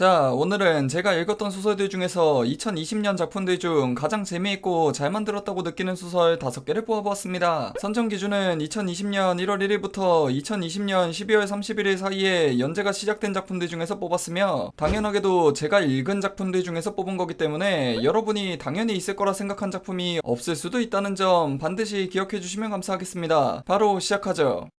자, 오늘은 제가 읽었던 소설들 중에서 2020년 작품들 중 가장 재미있고 잘 만들었다고 느끼는 소설 5개를 뽑아보았습니다. 선정 기준은 2020년 1월 1일부터 2020년 12월 31일 사이에 연재가 시작된 작품들 중에서 뽑았으며, 당연하게도 제가 읽은 작품들 중에서 뽑은 거기 때문에 여러분이 당연히 있을 거라 생각한 작품이 없을 수도 있다는 점 반드시 기억해 주시면 감사하겠습니다. 바로 시작하죠.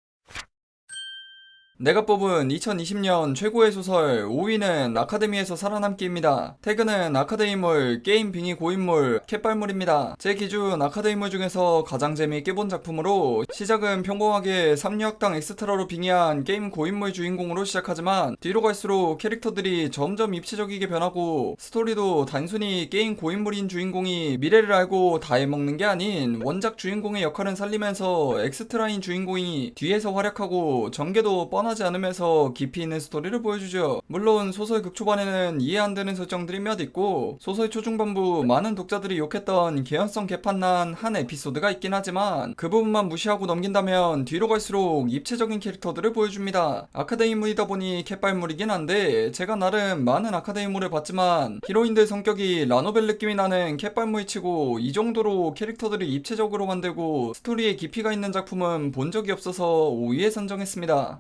내가 뽑은 2020년 최고의 소설 5위는 아카데미에서 살아남기입니다. 태그는 아카데미물, 게임 빙의 고인물, 캣발물입니다. 제 기준 아카데미물 중에서 가장 재미있게 본 작품으로 시작은 평범하게 3류학당 엑스트라로 빙의한 게임 고인물 주인공으로 시작하지만 뒤로 갈수록 캐릭터들이 점점 입체적이게 변하고 스토리도 단순히 게임 고인물인 주인공이 미래를 알고 다 해먹는 게 아닌 원작 주인공의 역할은 살리면서 엑스트라인 주인공이 뒤에서 활약하고 전개도 뻔 하지 않으면서 깊이 있는 스토리를 보여주죠. 물론 소설 극 초반에는 이해 안 되는 설정들이 몇 있고 소설 초중반부 많은 독자들이 욕했던 개연성 개판난 한 에피소드가 있긴 하지만 그 부분만 무시하고 넘긴다면 뒤로 갈수록 입체적인 캐릭터들을 보여줍니다. 아카데미물이다 보니 캣발물이긴 한데 제가 나름 많은 아카데미물을 봤지만 히로인들 성격이 라노벨 느낌이 나는 캣발물 치고 이 정도로 캐릭터들을 입체적으로 만들고 스토리에 깊이가 있는 작품은 본 적이 없어서 5위에 선정했습니다.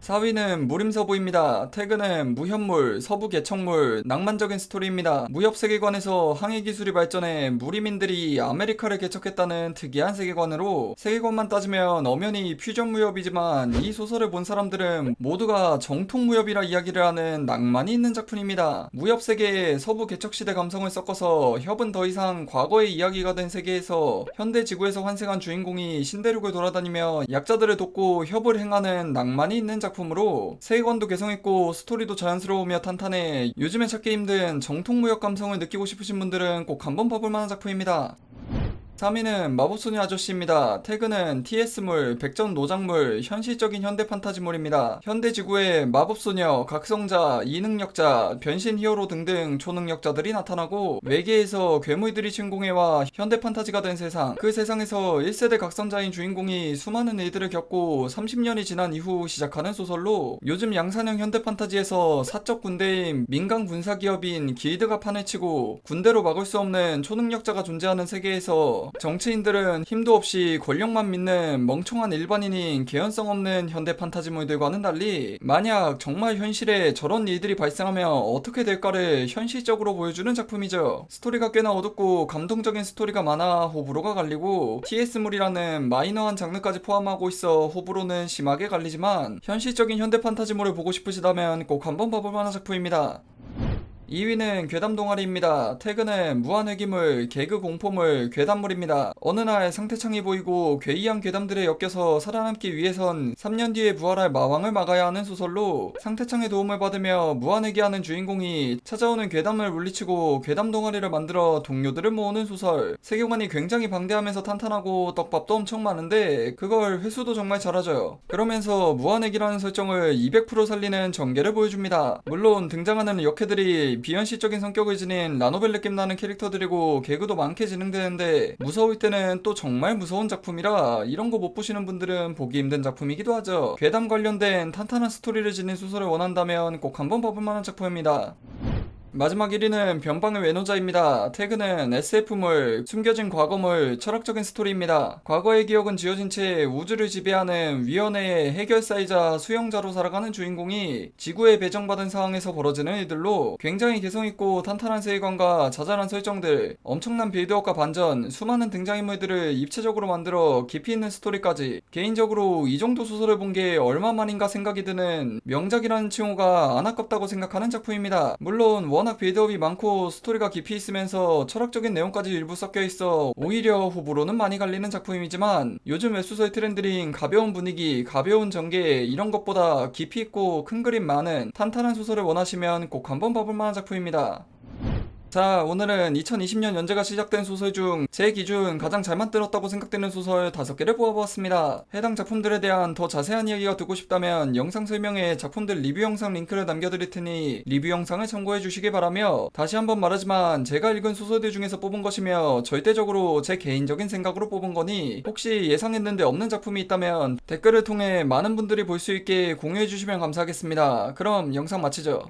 4위는 무림서부입니다. 태그는 무현물, 서부 개척물, 낭만적인 스토리입니다. 무협 세계관에서 항해 기술이 발전해 무림인들이 아메리카를 개척했다는 특이한 세계관으로 세계관만 따지면 엄연히 퓨전 무협이지만 이 소설을 본 사람들은 모두가 정통 무협이라 이야기를 하는 낭만이 있는 작품입니다. 무협 세계에 서부 개척 시대 감성을 섞어서 협은 더 이상 과거의 이야기가 된 세계에서 현대 지구에서 환생한 주인공이 신대륙을 돌아다니며 약자들을 돕고 협을 행하는 낭만이 있는 작품 으로 세계관도 개성있고 스토리도 자연스러우며 탄탄해 요즘에 찾기 힘든 정통 무역 감성을 느끼고 싶으신 분들은 꼭 한번 봐볼 만한 작품입니다. 3위는 마법소녀 아저씨입니다. 태그는 TS물, 백전 노작물, 현실적인 현대 판타지물입니다. 현대 지구에 마법소녀, 각성자, 이능력자, 변신 히어로 등등 초능력자들이 나타나고 외계에서 괴물들이 침공해와 현대 판타지가 된 세상. 그 세상에서 1세대 각성자인 주인공이 수많은 일들을 겪고 30년이 지난 이후 시작하는 소설로 요즘 양산형 현대 판타지에서 사적 군대인 민간 군사 기업인 길드가 판을 치고 군대로 막을 수 없는 초능력자가 존재하는 세계에서 정치인들은 힘도 없이 권력만 믿는 멍청한 일반인인 개연성 없는 현대 판타지물들과는 달리 만약 정말 현실에 저런 일들이 발생하면 어떻게 될까를 현실적으로 보여주는 작품이죠. 스토리가 꽤나 어둡고 감동적인 스토리가 많아 호불호가 갈리고 TS물이라는 마이너한 장르까지 포함하고 있어 호불호는 심하게 갈리지만 현실적인 현대 판타지물을 보고 싶으시다면 꼭 한번 봐볼 만한 작품입니다. 2위는 괴담 동아리입니다. 태그는 무한회기물, 개그 공포물, 괴담물입니다. 어느 날 상태창이 보이고 괴이한 괴담들에 엮여서 살아남기 위해선 3년 뒤에 부활할 마왕을 막아야 하는 소설로 상태창의 도움을 받으며 무한회기하는 주인공이 찾아오는 괴담을 물리치고 괴담 동아리를 만들어 동료들을 모으는 소설. 세계관이 굉장히 방대하면서 탄탄하고 떡밥도 엄청 많은데 그걸 회수도 정말 잘하죠. 그러면서 무한회기라는 설정을 200% 살리는 전개를 보여줍니다. 물론 등장하는 역해들이 비현실적인 성격을 지닌 라노벨 느낌 나는 캐릭터들이고 개그도 많게 진행되는데 무서울 때는 또 정말 무서운 작품이라 이런 거 못 보시는 분들은 보기 힘든 작품이기도 하죠. 괴담 관련된 탄탄한 스토리를 지닌 소설을 원한다면 꼭 한번 봐볼 만한 작품입니다. 마지막 1위는 변방의 외노자입니다. 태그는 SF물, 숨겨진 과거물, 철학적인 스토리입니다. 과거의 기억은 지워진 채 우주를 지배하는 위원회의 해결사이자 수용자로 살아가는 주인공이 지구에 배정받은 상황에서 벌어지는 일들로 굉장히 개성있고 탄탄한 세계관과 자잘한 설정들, 엄청난 빌드업과 반전, 수많은 등장인물들을 입체적으로 만들어 깊이 있는 스토리까지 개인적으로 이 정도 소설을 본 게 얼마만인가 생각이 드는 명작이라는 칭호가 안 아깝다고 생각하는 작품입니다. 물론 워낙 빌드업이 많고 스토리가 깊이 있으면서 철학적인 내용까지 일부 섞여 있어 오히려 호불호는 많이 갈리는 작품이지만 요즘 웹소설 트렌드인 가벼운 분위기, 가벼운 전개 이런 것보다 깊이 있고 큰 그림 많은 탄탄한 소설을 원하시면 꼭 한번 봐볼 만한 작품입니다. 자, 오늘은 2020년 연재가 시작된 소설 중 제 기준 가장 잘 만들었다고 생각되는 소설 5개를 뽑아보았습니다. 해당 작품들에 대한 더 자세한 이야기가 듣고 싶다면 영상 설명에 작품들 리뷰 영상 링크를 남겨드릴 테니 리뷰 영상을 참고해 주시기 바라며 다시 한번 말하지만 제가 읽은 소설들 중에서 뽑은 것이며 절대적으로 제 개인적인 생각으로 뽑은 거니 혹시 예상했는데 없는 작품이 있다면 댓글을 통해 많은 분들이 볼 수 있게 공유해 주시면 감사하겠습니다. 그럼 영상 마치죠.